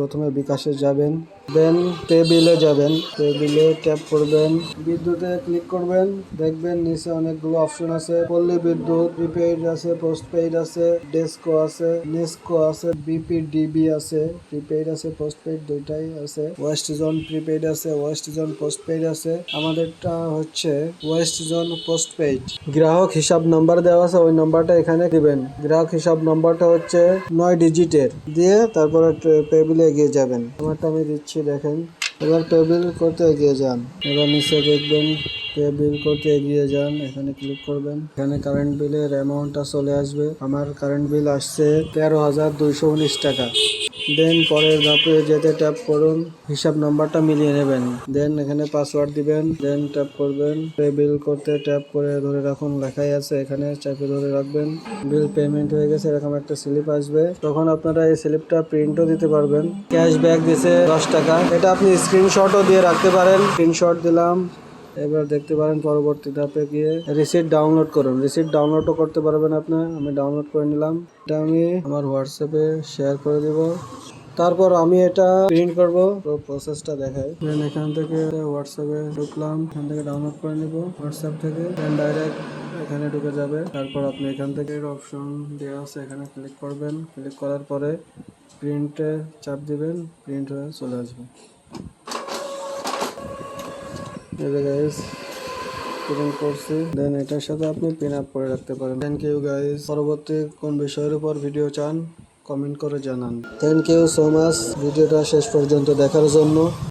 প্রথমে বিকাশে যাবেন, দেন পে বিলে যাবেন। পে বিলে ট্যাপ করবেন, বিদ্যুতে ক্লিক করবেন, দেখবেন নিচে অনেকগুলো অপশন আছে। পল্লী বিদ্যুৎ, প্রিপেইড আছে, পোস্টপেইড আছে ডেস্কো আছে নেস্কো আছে বিপিডিবি আছে, প্রিপেইড আছে, পোস্টপেইড দুইটাই আছে। ওয়েস্ট জোন প্রিপেইড আছে, ওয়েস্ট জোন পোস্টপেইড আছে। আমাদেরটা হচ্ছে ওয়েস্ট জোন পোস্টপেইড। গ্রাহক হিসাব নাম্বার দেওয়া আছে, ওই নাম্বারটা এখানে দিবেন। গ্রাহক হিসাব নাম্বারটা হচ্ছে নয় ডিজিটের। দিয়ে তারপরে টেবিলে এগিয়ে যাবেন। আমারটা আমি দিচ্ছি, দেখেন। এবার টেবিল করতে এগিয়ে যান। এবার নিচে দেখবেন পে বিল করতে এগিয়ে যান। এখানে ক্লিক করবেন। এখানে কারেন্ট বিলের অ্যামাউন্টটা চলে আসবে। আমার কারেন্ট বিল আসছে তেরো হাজার দুইশো উনিশ টাকা। দেন পরের ধাপে যেতে ট্যাপ করুন, হিসাব নাম্বারটা মিলিয়ে নেবেন। দেন এখানে পাসওয়ার্ড দিবেন দেন ট্যাপ করবেন। পে বিল করতে ট্যাপ করে ধরে রাখুন, লেখাই আছে এখানে, চাপে ধরে রাখবেন। বিল পেমেন্ট হয়ে গেছে, এরকম একটা স্লিপ আসবে। তখন আপনারা এই স্লিপটা প্রিন্টও দিতে পারবেন। ক্যাশব্যাক দিছে দশ টাকা। এটা আপনি স্ক্রিনশটও দিয়ে রাখতে পারেন। স্ক্রিনশট দিলাম। এবার দেখতে পারেন পরবর্তী ধাপে গিয়ে রিসিট ডাউনলোড করুন। রিসিট ডাউনলোডও করতে পারবেন আপনি। আমি ডাউনলোড করে নিলাম। এটা আমি আমার হোয়াটসঅ্যাপে শেয়ার করে দেব। তারপর আমি এটা প্রিন্ট করব। পুরো প্রসেসটা দেখাই। দেন এখান থেকে হোয়াটসঅ্যাপে ঢুকলাম। এখান থেকে ডাউনলোড করে নিব। হোয়াটসঅ্যাপ থেকে দেন ডাইরেক্ট এখানে ঢুকে যাবে। তারপর আপনি এখান থেকে অপশন দেওয়া আছে, এখানে ক্লিক করবেন। ক্লিক করার পরে প্রিন্টে চাপ দিবেন। প্রিন্ট হয়ে চলে আসবে। গাইস করছি। দেন এটার সাথে আপনি পিন আপ করে রাখতে পারেন। থ্যাংক ইউ গাইস পরবর্তী কোন বিষয়ের উপর ভিডিও চান কমেন্ট করে জানান। থ্যাংক ইউ সো মাচ ভিডিওটা শেষ পর্যন্ত দেখার জন্য।